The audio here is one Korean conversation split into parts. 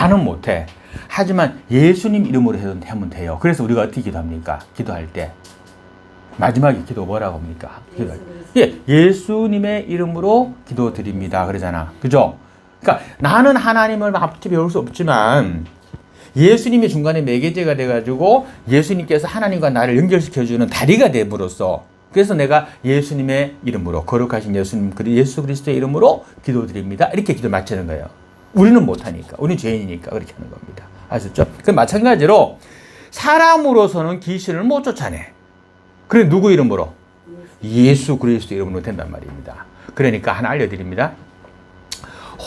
나는 못해. 하지만 예수님 이름으로 해도 하면 돼요. 그래서 우리가 어떻게 기도합니까? 기도할 때 마지막에 기도 뭐라고 합니까? 기도할 때. 예, 예수님의 이름으로 기도드립니다. 그러잖아. 그죠? 그러니까 나는 하나님을 앞뒤 배울 수 없지만 예수님이 중간에 매개제가 돼가지고 예수님께서 하나님과 나를 연결시켜주는 다리가 됨으로써 그래서 내가 예수님의 이름으로 거룩하신 예수님 그리- 예수 그리스도의 이름으로 기도드립니다. 이렇게 기도 마치는 거예요. 우리는 못하니까 우리는 죄인이니까 그렇게 하는 겁니다. 아셨죠? 그 마찬가지로 사람으로서는 귀신을 못 쫓아내. 그래 누구 이름으로? 예수 그리스도 이름으로 된단 말입니다. 그러니까 하나 알려드립니다.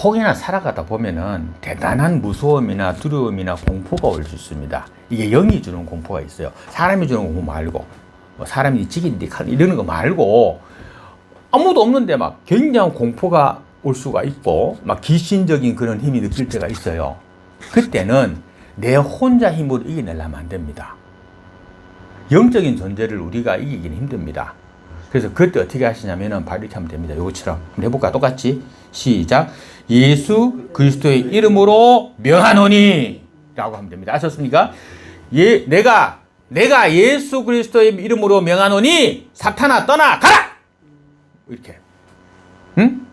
혹여나 살아가다 보면은 대단한 무서움이나 두려움이나 공포가 올 수 있습니다. 이게 영이 주는 공포가 있어요. 사람이 주는 공포 말고, 뭐 사람이 지긴디 칼 이러는 거 말고, 아무도 없는데 막 굉장한 공포가 올 수가 있고, 막 귀신적인 그런 힘이 느낄 때가 있어요. 그때는 내 혼자 힘으로 이겨내려면 안 됩니다. 영적인 존재를 우리가 이기기는 힘듭니다. 그래서 그때 어떻게 하시냐면은 바로 이렇게 하면 됩니다. 요거처럼 해볼까? 똑같이 시작. 예수 그리스도의 이름으로 명하노니 라고 하면 됩니다. 아셨습니까? 예, 내가 내가 예수 그리스도의 이름으로 명하노니 사탄아 떠나 가라. 이렇게. 응?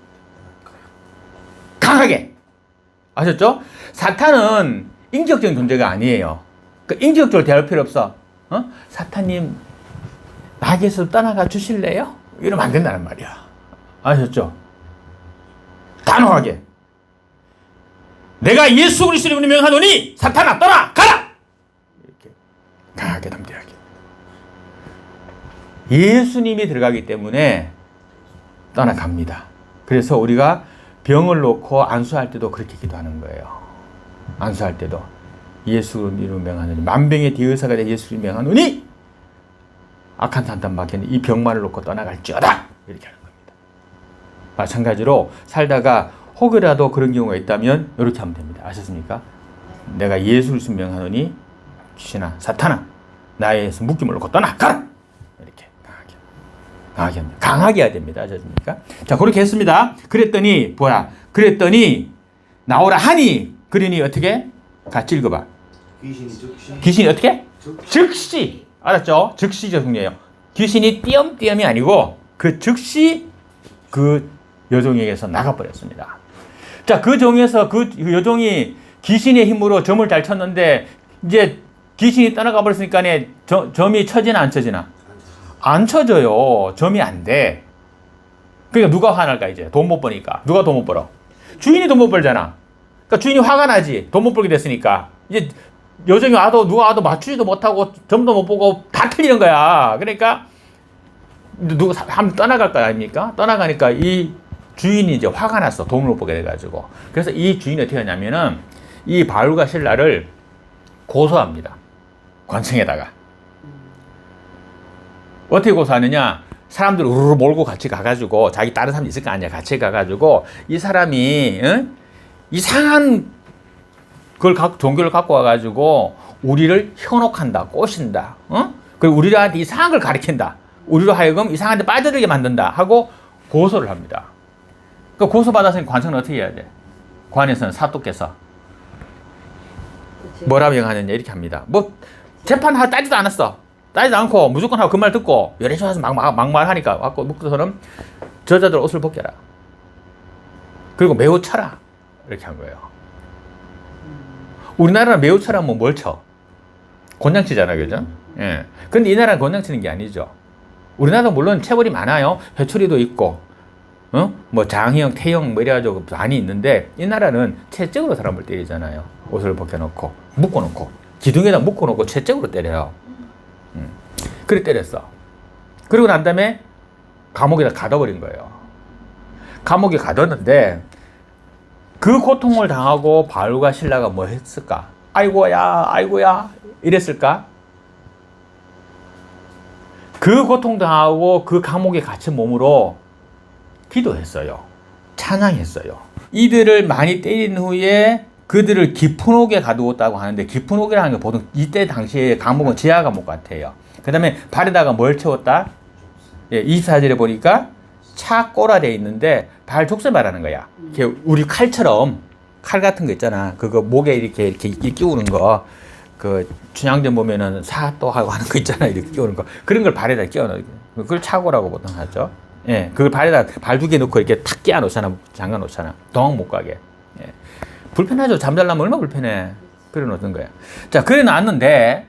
강하게. 아셨죠? 사탄은 인격적인 존재가 아니에요. 그 인격적으로 대할 필요 없어. 어? 사탄님 나에게서 떠나가 주실래요? 이러면 안 된다는 말이야. 아셨죠? 단호하게. 내가 예수 그리스도를 명하노니 사탄아 떠나 가라. 이렇게 강하게 담대하게. 예수님이 들어가기 때문에 떠나갑니다. 그래서 우리가 병을 놓고 안수할 때도 그렇게 기도하는 거예요. 안수할 때도 예수 이름 명하노니 만병의 대의사가 된 예수 이름 명하노니 악한 산탄 막혀는 이 병만을 놓고 떠나갈지어다 이렇게 하는 겁니다. 마찬가지로 살다가 혹여라도 그런 경우가 있다면 이렇게 하면 됩니다. 아셨습니까? 내가 예수를 순명하노니 귀신아 사탄아 나에서 묶임을 놓고 이렇게 강하게 강하게 합니다. 강하게 해야 됩니다. 아셨습니까? 자 그렇게 했습니다. 그랬더니 뭐야? 그랬더니 나오라 하니 그러니 어떻게? 같이 읽어봐. 귀신이 즉시 귀신이 어떻게? 즉 즉시 알았죠? 즉시 적용이에요. 귀신이 띄엄띄엄이 아니고 그 즉시 그 여종에게서 나가버렸습니다. 자, 그 종에서 그 여종이 귀신의 힘으로 점을 잘 쳤는데 이제 귀신이 떠나가 버렸으니까 저, 점이 쳐지나 안 쳐지나? 안 쳐져요. 점이 안 돼. 그러니까 누가 화날까 이제 돈 못 버니까 누가 돈 못 벌어? 주인이 돈 못 벌잖아. 그러니까 주인이 화가 나지 돈 못 벌게 됐으니까 이제 여정이 와도 누가 와도 맞추지도 못하고 점도 못 보고 다 틀리는 거야. 그러니까 누가 한번 떠나갈 거 아닙니까? 떠나가니까 이 주인이 이제 화가 났어. 돈을 못 보게 돼가지고. 그래서 이 주인이 어떻게 하냐면은 이 바울과 신라를 고소합니다. 관청에다가. 어떻게 고소하느냐? 사람들 우르르 몰고 같이 가가지고 자기 다른 사람 있을 거 아니야. 같이 가가지고 이 사람이 응? 이상한 그걸 갖고 종교를 갖고 와가지고 우리를 현혹한다, 꼬신다, 어? 그리고 우리한테 이상한 걸 가르친다. 우리로 하여금 이상한 데 빠져들게 만든다 하고 고소를 합니다. 그 고소 받았으니 관청은 어떻게 해야 돼? 관에서는 사또께서 뭐라고 명하느냐 이렇게 합니다. 뭐 재판 하 따지도 않았어. 따지도 않고 무조건 하고 그 말 듣고 열애시 와서 막, 막, 막말하니까 갖고 묵고서는 저자들 옷을 벗겨라. 그리고 매우 쳐라. 이렇게 한 거예요. 우리나라는 매우 쳐라면 뭘 쳐? 곤장 치잖아, 그죠? 예. 근데 이 나라는 곤장 치는 게 아니죠. 우리나라도 물론 체벌이 많아요. 회초리도 있고, 어? 뭐 장형, 태형, 뭐 이래가지고 많이 있는데, 이 나라는 채찍으로 사람을 때리잖아요. 옷을 벗겨놓고, 묶어놓고, 기둥에다 묶어놓고 채찍으로 때려요. 음. 그래 때렸어. 그리고 난 다음에 감옥에다 가둬버린 거예요. 감옥에 가뒀는데, 그 고통을 당하고 바울과 신라가 뭐 했을까? 아이고야, 아이고야, 이랬을까? 그 고통 당하고 그 감옥에 갇힌 몸으로 기도했어요. 찬양했어요. 이들을 많이 때린 후에 그들을 깊은 옥에 가두었다고 하는데 깊은 옥이라는 게 보통 이때 당시에 감옥은 지하 감옥 같아요. 그 다음에 발에다가 뭘 채웠다? 예, 24절에 보니까 차 꼬라돼 있는데 발 족쇄 말하는 거야. 이렇게 우리 칼처럼 칼 같은 거 있잖아. 그거 목에 이렇게 이렇게 이- 끼우는 거. 그 춘향전 보면은 사또 하고 하는 거 있잖아. 이렇게 끼우는 거. 그런 걸 발에다 끼워 넣어. 그걸 차고라고 보통 하죠. 예. 그걸 발에다 발 두 개 넣고 이렇게 탁 끼워 놓잖아. 잠가 놓잖아. 도망 못 가게. 예. 불편하죠. 잠잘라면 얼마나 불편해. 놓는 거야. 자, 그래 놨는데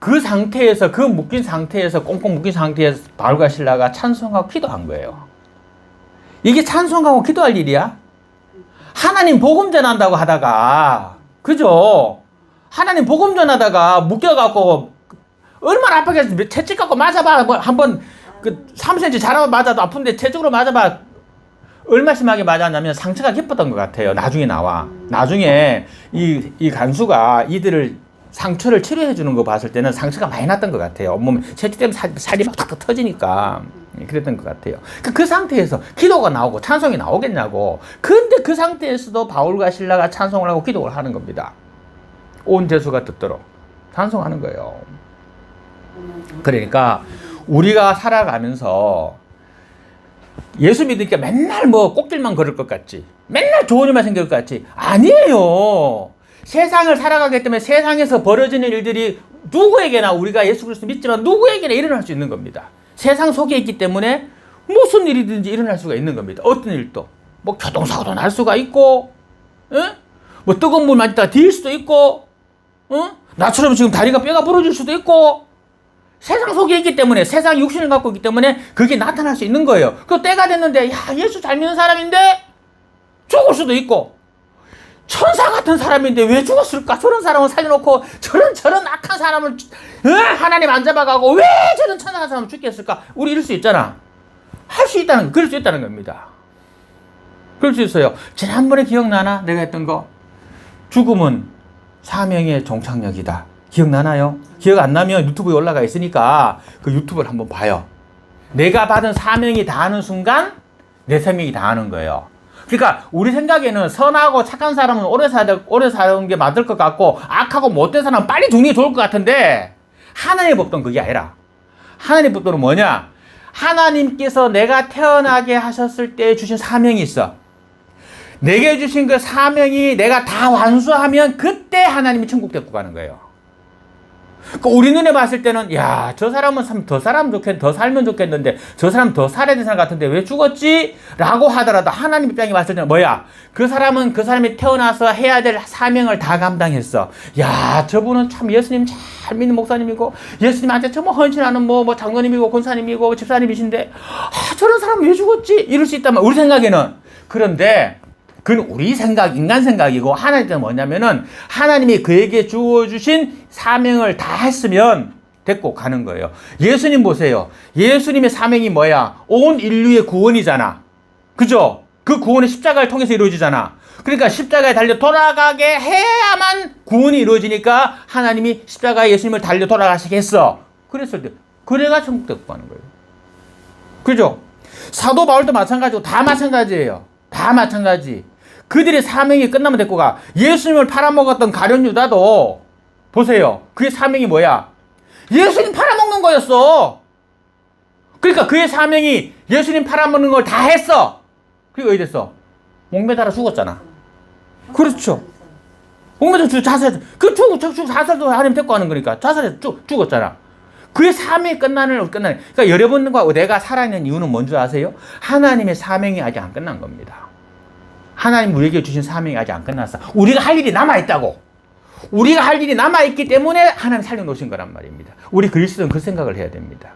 그 상태에서 그 묶인 상태에서 꽁꽁 묶인 상태에서 바울과 신라가 찬송하고 기도한 거예요. 이게 찬송하고 기도할 일이야? 하나님 복음 전한다고 하다가 그죠? 하나님 복음 전하다가 묶여갖고 얼마나 아프겠어 채찍 갖고 맞아봐 뭐 한번 그 3cm 자라고 맞아도 아픈데 채찍으로 맞아봐 얼마 심하게 맞았냐면 상처가 깊었던 것 같아요. 나중에 나와. 나중에 이, 이 간수가 이들을 상처를 치료해 주는 거 봤을 때는 상처가 많이 났던 것 같아요. 몸 채찍 때문에 살, 살이 막 터지니까. 예, 그랬던 것 같아요. 그, 그 상태에서 기도가 나오고 찬송이 나오겠냐고. 근데 그 상태에서도 바울과 신라가 찬송을 하고 기도를 하는 겁니다. 온 재수가 듣도록 찬송하는 거예요. 그러니까 우리가 살아가면서 예수 믿으니까 맨날 뭐 꽃길만 걸을 것 같지. 맨날 좋은 일만 생길 것 같지. 아니에요. 세상을 살아가기 때문에 세상에서 벌어지는 일들이 누구에게나 우리가 예수 그리스도 믿지만 누구에게나 일어날 수 있는 겁니다. 세상 속에 있기 때문에 무슨 일이든지 일어날 수가 있는 겁니다. 어떤 일도. 뭐 교통사고도 날 수가 있고, 예? 뭐 뜨거운 물 맞다가 뒤일 수도 있고, 어? 나처럼 지금 다리가 뼈가 부러질 수도 있고, 세상 속에 있기 때문에, 세상 육신을 갖고 있기 때문에 그게 나타날 수 있는 거예요. 그 때가 됐는데, 야, 예수 잘 믿는 사람인데, 죽을 수도 있고, 천사 같은 사람인데 왜 죽었을까? 저런 사람을 살려놓고, 저런, 저런 악한 사람을, 어? 하나님 안 잡아가고, 왜 저런 천사 같은 사람을 죽겠을까? 우리 이럴 수 있잖아. 할 수 있다는, 그럴 수 있다는 겁니다. 그럴 수 있어요. 지난번에 기억나나? 내가 했던 거. 죽음은 사명의 종착역이다. 기억나나요? 기억 안 나면 유튜브에 올라가 있으니까 그 유튜브를 한번 봐요. 내가 받은 사명이 다하는 순간 내 생명이 다하는 거예요. 그러니까 우리 생각에는 선하고 착한 사람은 오래 살 오래 사는 게 맞을 것 같고 악하고 못된 사람은 빨리 죽는 게 좋을 것 같은데 하나님의 법도는 그게 아니라 하나님의 법도는 뭐냐? 하나님께서 내가 태어나게 하셨을 때 주신 사명이 있어. 내게 주신 그 사명이 내가 다 완수하면 그때 하나님이 천국 데리고 가는 거예요. 그 우리 눈에 봤을 때는 야 저 사람은 참 더 살면 좋겠 더 살면 좋겠는데 저 사람 더 살아야 되는 사람 같은데 왜 죽었지? 라고 하더라도 하나님 입장에 봤을 때는 뭐야? 그 사람은 그 사람이 태어나서 해야 될 사명을 다 감당했어. 야 저분은 참 예수님 잘 믿는 목사님이고 예수님한테 정말 헌신하는 뭐, 뭐 장로님이고 권사님이고 집사님이신데 아, 저런 사람 왜 죽었지? 이럴 수 있다면 우리 생각에는 그런데 그건 우리 생각, 인간 생각이고 하나님 뜻은 뭐냐면은 하나님이 그에게 주어주신 사명을 다 했으면 됐고 가는 거예요. 예수님 보세요. 예수님의 사명이 뭐야? 온 인류의 구원이잖아. 그죠? 그 구원이 십자가를 통해서 이루어지잖아. 그러니까 십자가에 달려 돌아가게 해야만 구원이 이루어지니까 하나님이 십자가에 예수님을 달려 돌아가시게 했어. 그랬을 때, 그래가 천국 가는 거예요. 그죠? 사도 바울도 마찬가지고 다 마찬가지예요. 다 마찬가지. 그들의 사명이 끝나면 됐고 가. 예수님을 팔아먹었던 가련 유다도 보세요. 그의 사명이 뭐야? 예수님 팔아먹는 거였어. 그러니까 그의 사명이 예수님 팔아먹는 걸 다 했어. 그리고 어디 됐어? 목매달아 죽었잖아. 그렇죠. 목매달아 죽 자살. 그 죽, 죽, 죽 자살도 하나님 데리고 하는 거니까 자살해서 죽, 죽었잖아. 그의 사명이 끝나는 끝나는. 그러니까 여러분과 내가 살아있는 이유는 뭔지 아세요? 하나님의 사명이 아직 안 끝난 겁니다. 하나님 우리에게 주신 사명이 아직 안 끝났어. 우리가 할 일이 남아 있다고. 우리가 할 일이 남아 있기 때문에 하나님 살려 놓으신 거란 말입니다. 우리 그리스도는 그 생각을 해야 됩니다.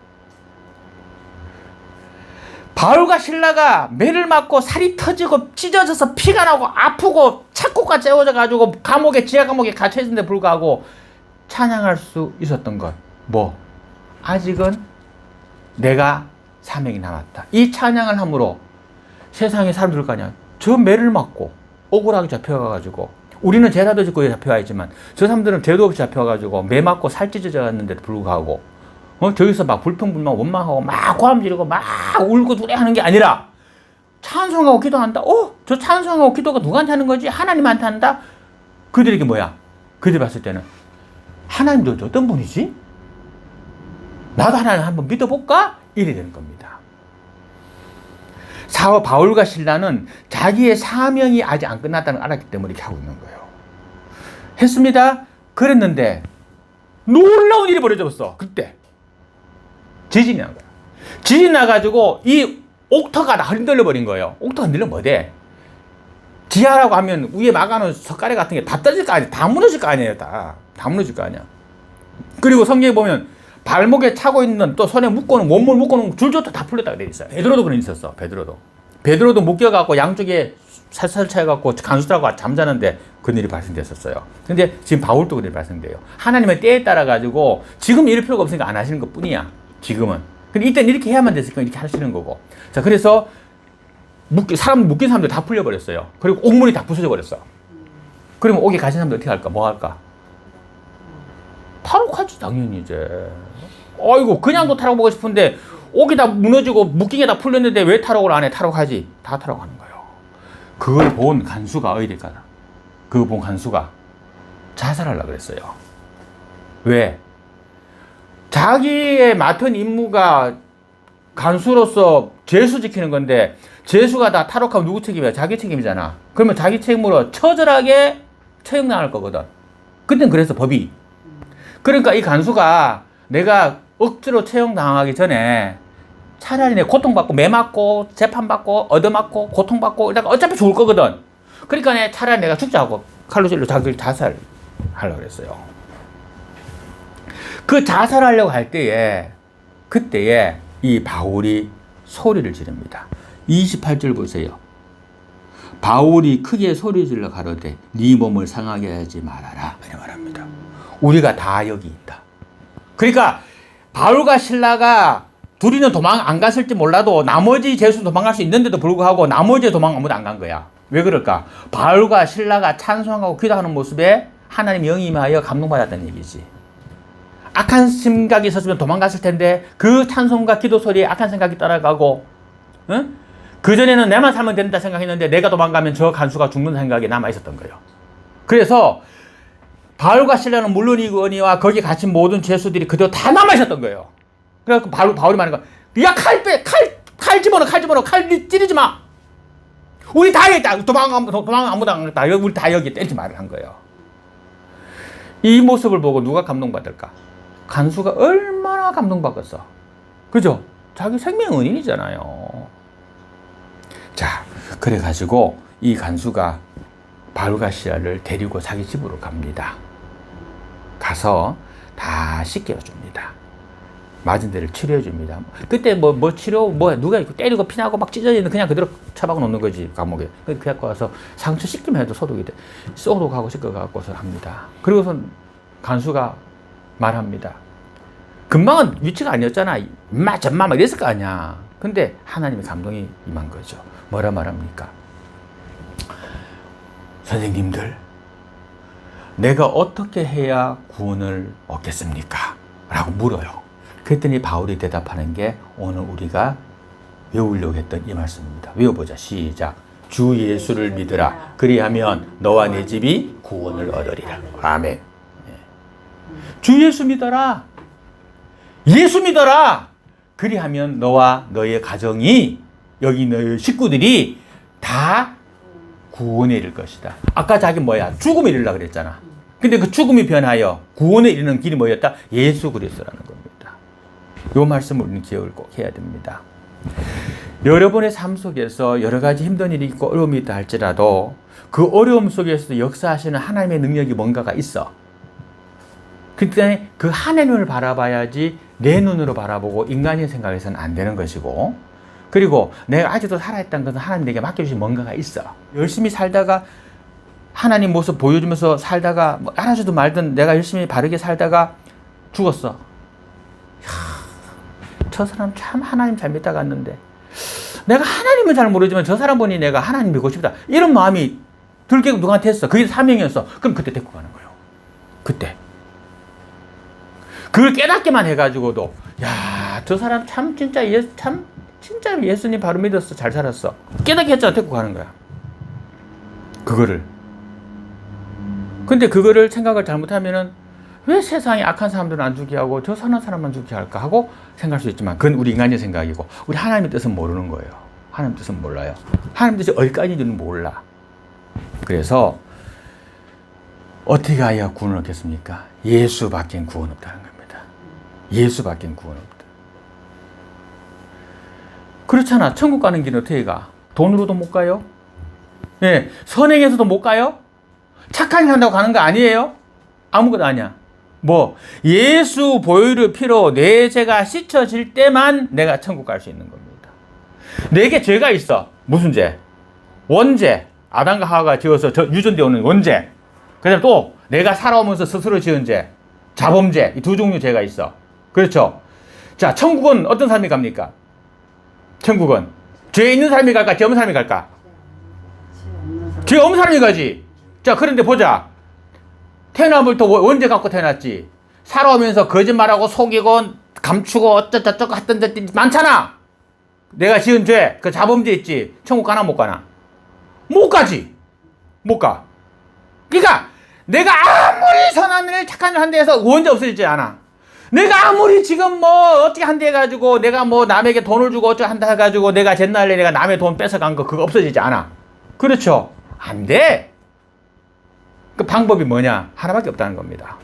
바울과 신라가 매를 맞고 살이 터지고 찢어져서 피가 나고 아프고 착고가 째워져 가지고 감옥에 지하 감옥에 갇혀 있는데 불구하고 찬양할 수 있었던 것. 뭐 아직은 내가 사명이 남았다. 이 찬양을 함으로 세상의 사람들 거 아니야. 저 매를 맞고 억울하게 잡혀가가지고 우리는 제사도 짓고 잡혀와 있지만 저 사람들은 죄도 없이 잡혀가지고 매 맞고 살 찢어졌는데도 불구하고 어 저기서 막 불평불만 원망하고 막 고함 지르고 막 울고 노래하는 게 아니라 찬송하고 기도한다. 어? 저 찬송하고 기도가 누구한테 하는 거지? 하나님한테 한다? 그들에게 뭐야? 그들 봤을 때는 하나님도 어떤 분이지? 나도 하나님 한번 믿어볼까? 이래 되는 겁니다. 사울 바울과 신라는 자기의 사명이 아직 안 끝났다는 걸 알았기 때문에 이렇게 하고 있는 거예요. 했습니다. 그랬는데 놀라운 일이 벌어졌어. 그때 지진이 난 거야. 지진 나가지고 이 옥터가 다 흔들려 버린 거예요. 옥터가 흔들려 뭐 돼? 지하라고 하면 위에 막아놓은 석가래 같은 게 다 떨어질 거 아니야. 다 무너질 거 아니에요. 다. 다 무너질 거 아니야. 그리고 성경에 보면 발목에 차고 있는 또 손에 묶고는 원물 묶고는 줄조차 다 풀렸다고 되어 있어요. 베드로도 그런 일 있었어. 베드로도. 베드로도 묶여갖고 양쪽에 살살 차여갖고 간수들하고 잠자는데 그런 일이 발생됐었어요. 근데 지금 바울도 그런 일이 발생돼요. 하나님의 때에 따라 가지고 지금 이럴 필요가 없으니까 안 하시는 것 뿐이야. 지금은. 근데 이때는 이렇게 해야만 됐으니까 이렇게 하시는 거고. 자, 그래서 묶 사람 묶인 사람들 다 풀려버렸어요. 그리고 옥문이 다 부서져 버렸어. 그러면 옥에 가신 사람들 어떻게 할까? 뭐 할까? 탈옥하지 당연히 이제. 어이구 그냥도 탈옥하고 싶은데 옥이 다 무너지고 묶인 게다 풀렸는데 왜 탈옥을 안 해? 탈옥하지. 다 탈옥하는 거예요. 그걸 본 간수가 어디일까? 그거 본 간수가 자살하려고 그랬어요. 왜? 자기의 맡은 임무가 간수로서 죄수 지키는 건데 죄수가 다 탈옥하면 누구 책임이야? 자기 책임이잖아. 그러면 자기 책임으로 처절하게 처형당할 거거든. 그땐 그래서 법이. 그러니까 이 간수가 내가 억지로 처형당하기 전에 차라리 내 고통받고 매 맞고 재판받고 얻어맞고 고통받고 이러다가 어차피 죽을 거거든. 그러니까 내 차라리 내가 죽자고 칼로 찔러 자기를 자살하려고 그랬어요. 그 자살하려고 할 때에 그때에 이 바울이 소리를 지릅니다. 28절 보세요. 바울이 크게 소리 질러 가로되 네 몸을 상하게 하지 말아라 이렇게 말합니다. 우리가 다 여기 있다. 그러니까 바울과 신라가 둘이는 도망 안 갔을지 몰라도 나머지 제수 도망갈 수 있는데도 불구하고 나머지 도망 아무도 안 간 거야. 왜 그럴까? 바울과 신라가 찬송하고 기도하는 모습에 하나님 영이 임하여 감동받았다는 얘기지. 악한 생각이 있었으면 도망갔을 텐데 그 찬송과 기도 소리에 악한 생각이 따라가고 응? 그전에는 내만 살면 된다 생각했는데 내가 도망가면 저 간수가 죽는 생각이 남아 있었던 거예요. 그래서 바울과 신라는 물론이거니와 거기 갇힌 모든 죄수들이 그대로 다 남아 있었던 거예요. 그래서 바울, 바울이 말하는 거, 야, 칼 빼! 칼! 칼 집어넣어! 칼 집어넣어! 칼 찌르지 마! 우리 다 여기 있다! 도망, 도망 아무도 안 갔다. 우리 다 여기 때리지 말을 한 거예요. 이 모습을 보고 누가 감동받을까? 간수가 얼마나 감동받겠어. 그죠? 자기 생명 은인이잖아요. 자, 그래가지고 이 간수가 바울과 시라를 데리고 자기 집으로 갑니다. 가서 다 씻겨줍니다. 맞은 데를 치료해 줍니다. 그때 뭐, 뭐 치료, 뭐, 누가 때리고 피나고 막 찢어지는 그냥 그대로 처박아 놓는 거지, 감옥에. 그 갖고 와서 상처 씻기만 해도 소독이 돼. 소독하고 씻겨갖고서 합니다. 그리고서 간수가 말합니다. 금방은 위치가 아니었잖아. 임마, 전마, 막 이랬을 거 아니야. 근데 하나님의 감동이 임한 거죠. 뭐라 말합니까? 선생님들, 내가 어떻게 해야 구원을 얻겠습니까? 라고 물어요. 그랬더니 바울이 대답하는 게 오늘 우리가 외우려고 했던 이 말씀입니다. 외워보자. 시작. 주 예수를 믿으라. 그리하면 너와 내 집이 구원을 얻으리라. 아멘. 예. 주 예수 믿어라. 예수 믿어라. 그리하면 너와 너의 가정이 여기 너의 식구들이 다 구원에 이를 것이다. 아까 자기 뭐야? 죽음에 이르려 그랬잖아. 근데 그 죽음이 변하여 구원에 이르는 길이 뭐였다? 예수 그리스도라는 겁니다. 요 말씀을 우리는 기억을 꼭 해야 됩니다. 여러분의 삶 속에서 여러 가지 힘든 일이 있고 어려움이 있다 할지라도 그 어려움 속에서도 역사하시는 하나님의 능력이 뭔가가 있어. 그때 그 하나님을 바라봐야지 내 눈으로 바라보고 인간의 생각에서는 안 되는 것이고 그리고 내가 아직도 살아있다는 것은 하나님 내게 맡겨주신 뭔가가 있어. 열심히 살다가 하나님 모습 보여주면서 살다가 뭐 알아주든 말든 내가 열심히 바르게 살다가 죽었어. 이야, 저 사람 참 하나님 잘 믿다 갔는데 내가 하나님은 잘 모르지만 저 사람 보니 내가 하나님 믿고 싶다. 이런 마음이 들게 누구한테 했어. 그게 사명이었어. 그럼 그때 데리고 가는 거예요. 그때. 그걸 깨닫게만 해가지고도 야, 저 사람 참 진짜 예, 참 진짜 예수님 바로 믿었어. 잘 살았어. 깨닫게 했잖아. 데리고 가는 거야. 그거를. 근데 그거를 생각을 잘못하면은 왜 세상에 악한 사람들은 안 죽게 하고 저 선한 사람만 죽게 할까 하고 생각할 수 있지만 그건 우리 인간의 생각이고 우리 하나님의 뜻은 모르는 거예요. 하나님 뜻은 몰라요. 하나님 뜻이 어디까지인지는 몰라. 그래서 어떻게 하여 구원을 얻겠습니까? 예수 밖엔 구원 없다는 겁니다. 예수 밖엔 구원 없다. 그렇잖아. 천국 가는 길은 어떻게 가? 돈으로도 못 가요? 예, 선행해서도 못 가요? 착한 일 한다고 가는 거 아니에요? 아무것도 아니야. 뭐 예수 보혈의 피로 내 죄가 씻어질 때만 내가 천국 갈 수 있는 겁니다. 내게 죄가 있어. 무슨 죄? 원죄. 아담과 하와가 지어서 저 유전되어 오는 원죄. 그다음 또 내가 살아오면서 스스로 지은 죄. 자범죄. 이 두 종류 죄가 있어. 그렇죠? 자, 천국은 어떤 사람이 갑니까? 천국은 죄 있는 사람이 갈까? 죄 없는 사람이 갈까? 죄 없는 사람이 가지. 자, 그런데 보자. 태어나부터 원죄 갖고 태어났지. 살아오면서 거짓말하고 속이고 감추고 어쩌저쩌고 했던 데 많잖아. 내가 지은 죄, 그 자범죄 있지. 천국 가나 못 가나? 못 가지. 못 가. 그러니까 내가 아무리 선한 일 착한 일 한데 해서 원죄 없어지지 않아. 내가 아무리 지금 뭐 어떻게 한대 해가지고 내가 뭐 남에게 돈을 주고 어쩌고 한다 해가지고 내가 옛날에 내가 남의 돈 뺏어간 거 그거 없어지지 않아. 그렇죠. 안 돼. 그 방법이 뭐냐? 하나밖에 없다는 겁니다.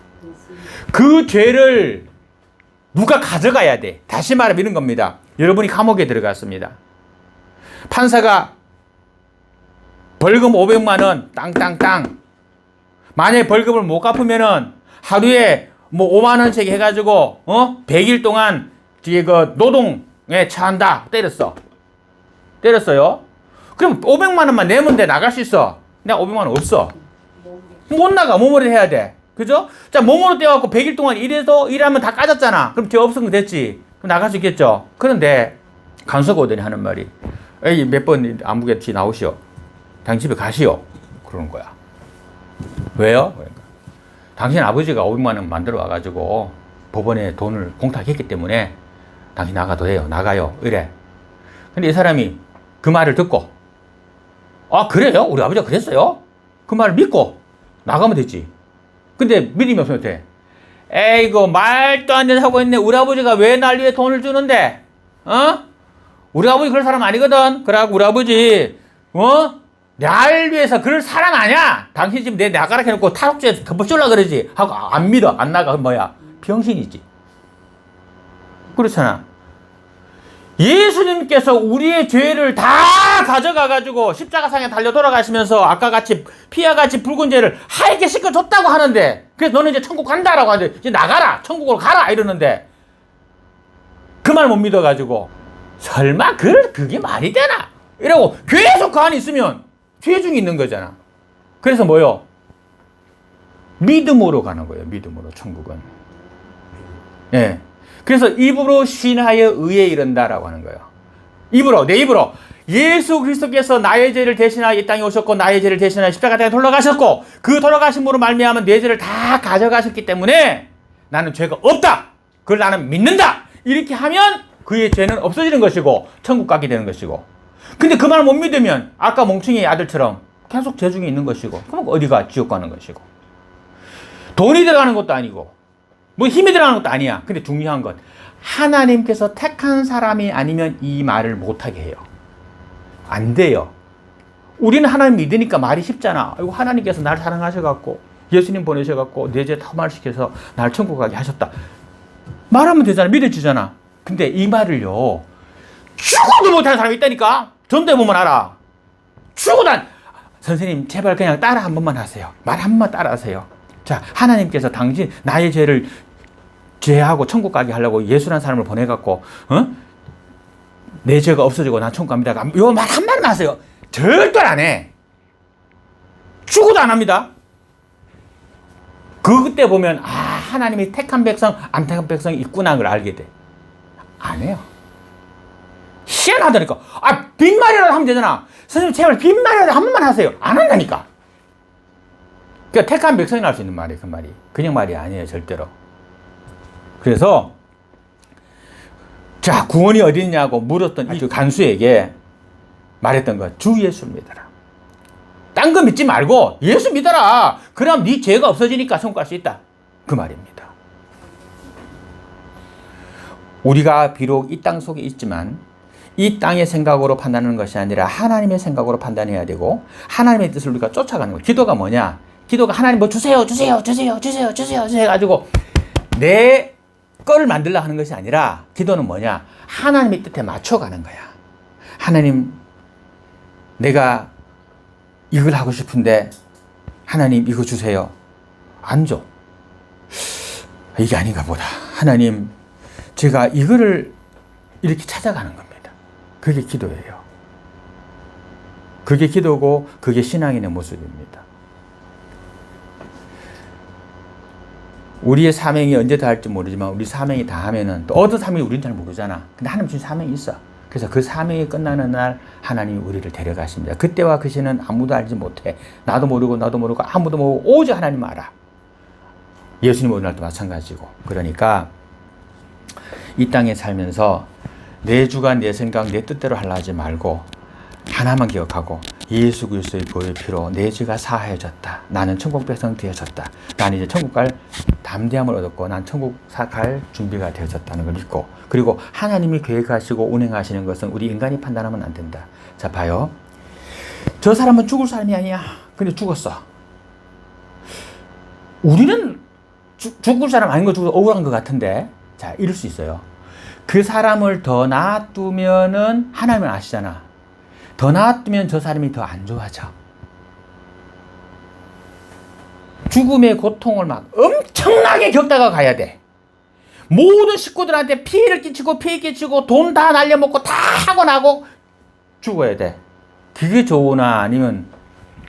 그 죄를 누가 가져가야 돼. 다시 말하면 이런 겁니다. 여러분이 감옥에 들어갔습니다. 판사가 벌금 500만 원 땅땅땅. 만약에 벌금을 못 갚으면은 하루에 뭐 5만 원씩 해가지고 어 100일 동안 뒤에 그 노동에 처한다 때렸어. 때렸어요. 그럼 500만 원만 내면 돼 나갈 수 있어. 내가 500만 원 없어. 못 나가 몸으로 해야 돼. 그죠? 자 몸으로 떼갖고 100일 동안 일해서 일하면 다 까졌잖아. 그럼 죄 없으면 됐지. 그럼 나갈 수 있겠죠. 그런데 간수가 오더니 하는 말이 에이 몇번 안무겠지 나오시오. 당신 집에 가시오. 그러는 거야. 왜요? 그러니까. 당신 아버지가 500만 원 만들어 와가지고 법원에 돈을 공탁했기 때문에 당신 나가도 돼요. 나가요. 이래. 근데 이 사람이 그 말을 듣고 아 그래요? 우리 아버지가 그랬어요? 그 말을 믿고 나가면 되지. 근데 믿음이 없으면 돼. 에이고 말도 안 되는 하고 있네. 우리 아버지가 왜 날 위해 돈을 주는데? 어? 우리 아버지 그럴 사람 아니거든. 그래갖고 우리 아버지 어? 날 위해서 그럴 사람 아니야. 당신 지금 내 나가라 해놓고 탈옥죄 덮어줄라 그러지. 하고 안 믿어. 안 나가. 뭐야? 병신이지. 그렇잖아. 예수님께서 우리의 죄를 다 가져가가지고 십자가상에 달려 돌아가시면서 아까 같이 피와 같이 붉은 죄를 하얗게 씻어줬다고 하는데 그래서 너는 이제 천국 간다라고 하는데 이제 나가라 천국으로 가라 이러는데 그 말 못 믿어가지고 설마 그 그게 말이 되나? 이러고 계속 그 안에 있으면 죄 중에 있는 거잖아. 그래서 뭐요? 믿음으로 가는 거예요 믿음으로 천국은. 예. 그래서 입으로 신하여 의에 이른다라고 하는 거예요. 입으로 내 입으로 예수 그리스도께서 나의 죄를 대신하여 이 땅에 오셨고 나의 죄를 대신하여 십자가에 돌아가셨고 그 돌아가심으로 말미암아 내 죄를 다 가져가셨기 때문에 나는 죄가 없다. 그걸 나는 믿는다. 이렇게 하면 그의 죄는 없어지는 것이고 천국 가게 되는 것이고. 근데 그말못 믿으면 아까 몽충이 아들처럼 계속 죄 중에 있는 것이고 그럼 어디가 지옥 가는 것이고. 돈이 들어가는 것도 아니고 뭐 힘이 들어가는 것도 아니야. 근데 중요한 건 하나님께서 택한 사람이 아니면 이 말을 못하게 해요. 안 돼요. 우리는 하나님 믿으니까 말이 쉽잖아. 아이고 하나님께서 날 사랑하셔갖고 예수님 보내셔갖고 내 죄 타말시켜서 날 천국 가게 하셨다. 말하면 되잖아. 믿어지잖아. 근데 이 말을요. 죽어도 못하는 사람이 있다니까. 전대보면 알아. 죽어도 안. 선생님 제발 그냥 따라 한 번만 하세요. 말 한 번만 따라 하세요. 자, 하나님께서 당신 나의 죄를 죄하고 천국 가게 하려고 예수라는 사람을 보내 갖고 어? 내 죄가 없어지고 난 천국 갑니다. 요 말 한 마디만 하세요. 절대 안 해. 죽어도 안 합니다. 그때 보면 아 하나님이 택한 백성 안 택한 백성이 있구나 걸 알게 돼. 안 해요. 희한하다니까. 아 빈말이라도 하면 되잖아. 선생님 제발 빈말이라도 한 번만 하세요. 안 한다니까. 그러니까 택한 백성이 할 수 있는 말이에요, 그 말이. 그냥 말이 아니에요, 절대로. 그래서, 자, 구원이 어디 있냐고 물었던 이 간수에게 말했던 거, 주 예수를 믿어라. 딴 거 믿지 말고 예수 믿어라. 그럼 네 죄가 없어지니까 성공 갈수 있다. 그 말입니다. 우리가 비록 이 땅 속에 있지만 이 땅의 생각으로 판단하는 것이 아니라 하나님의 생각으로 판단해야 되고 하나님의 뜻을 우리가 쫓아가는 거예요. 기도가 뭐냐? 기도가 하나님 뭐 주세요, 주세요, 주세요, 주세요, 주세요, 주세요 해가지고 내 거를 만들려 하는 것이 아니라 기도는 뭐냐? 하나님의 뜻에 맞춰가는 거야. 하나님, 내가 이걸 하고 싶은데 하나님 이거 주세요. 안 줘. 이게 아닌가 보다. 하나님, 제가 이거를 이렇게 찾아가는 겁니다. 그게 기도예요. 그게 기도고 그게 신앙인의 모습입니다. 우리의 사명이 언제 다할지 모르지만 우리 사명이 다하면은 또 어떤 사명이 우리는 잘 모르잖아. 근데 하나님 주신 사명이 있어. 그래서 그 사명이 끝나는 날 하나님이 우리를 데려가십니다. 그때와 그 시는 아무도 알지 못해. 나도 모르고 나도 모르고 아무도 모르고 오직 하나님 알아. 예수님 오늘날도 마찬가지고. 그러니까 이 땅에 살면서 내 주관, 내 생각, 내 뜻대로 하려 하지 말고 하나만 기억하고 예수 그리스도의 보혈 피로 내 죄가 사하여졌다. 나는 천국 백성 되어졌다. 나는 이제 천국 갈 담대함을 얻었고 난 천국 사- 갈 준비가 되어졌다는 걸 믿고 그리고 하나님이 계획하시고 운행하시는 것은 우리 인간이 판단하면 안 된다. 자 봐요. 저 사람은 죽을 사람이 아니야. 근데 죽었어. 우리는 죽- 죽을 사람 아닌 거 죽어서 억울한 것 같은데 자 이럴 수 있어요. 그 사람을 더 놔두면은 하나님은 아시잖아. 더 놔두면 저 사람이 더 안 좋아져. 죽음의 고통을 막 엄청나게 겪다가 가야 돼. 모든 식구들한테 피해를 끼치고 피해 끼치고 돈 다 날려먹고 다 하고 나고 죽어야 돼. 그게 좋으나 아니면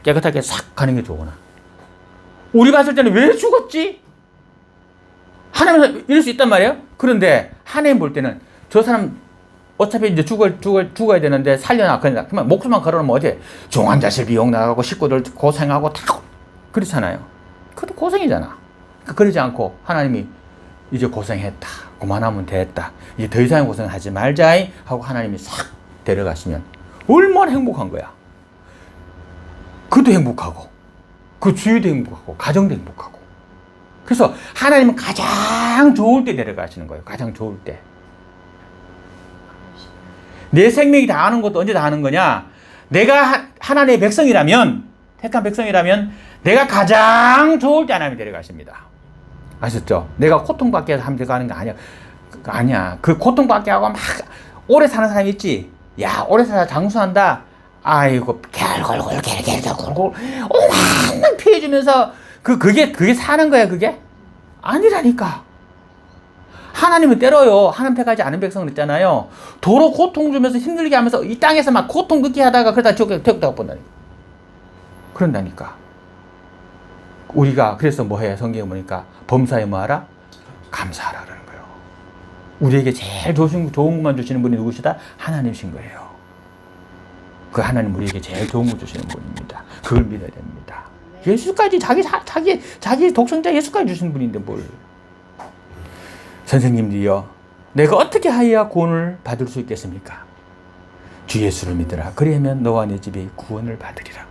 깨끗하게 싹 가는 게 좋으나. 우리 봤을 때는 왜 죽었지? 하나님 이럴 수 있단 말이에요. 그런데 하나님 볼 때는 저 사람 어차피 이제 죽을 죽을 죽어야 되는데 살려놔 그냥 그만 목숨만 걸어놓으면 어디 종환자실 비용 나가고 식구들 고생하고 다 그렇잖아요. 그것도 고생이잖아. 그러니까 그러지 않고 하나님이 이제 고생했다. 그만하면 됐다. 이제 더 이상 고생하지 말자 하고 하나님이 싹 데려가시면 얼마나 행복한 거야. 그도 행복하고 그 주위도 행복하고 가정도 행복하고 그래서 하나님은 가장 좋을 때 데려가시는 거예요. 가장 좋을 때. 내 생명이 다 하는 것도 언제 다 하는 거냐? 내가 하- 하나님의 백성이라면, 택한 백성이라면, 내가 가장 좋을 때 하나님이 데려가십니다. 아셨죠? 내가 고통받게 하면 가는 거 아니야. 그- 아니야. 그 고통받게 하고 막 오래 사는 사람 있지? 야, 오래 살아 장수한다? 아이고, 갤골골, 갤갤골골, 오만만 피해주면서, 그, 그게, 그게 사는 거야, 그게? 아니라니까. 하나님은 때려요. 하나님 택하지 않은 백성을 있잖아요. 도로 고통 주면서 힘들게 하면서 이 땅에서 막 고통 느끼게 하다가 그러다 지옥에 태웠다고 본다니까. 그런다니까. 우리가 그래서 뭐 해? 성경에 보니까 범사에 뭐 하라? 감사하라 그러는 거예요. 우리에게 제일 좋은, 좋은 것만 주시는 분이 누구시다? 하나님이신 거예요. 그 하나님 우리에게 제일 좋은 거 주시는 분입니다. 그걸 믿어야 됩니다. 예수까지 자기 자- 자기 자기 독생자 예수까지 주신 분인데 뭘? 선생님들이요, 내가 어떻게 하여야 구원을 받을 수 있겠습니까? 주 예수를 믿으라. 그리하면 너와 네 집이 구원을 받으리라.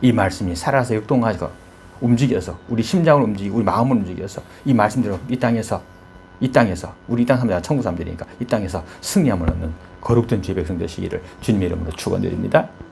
이 말씀이 살아서 역동하고 움직여서 우리 심장을 움직이고 우리 마음을 움직여서 이 말씀대로 이 땅에서 이 땅에서 우리 이땅 사람들 천국 사람들이니까 이 땅에서 승리함을 얻는 거룩된 주의 백성 되시기를 주님의 이름으로 축원드립니다.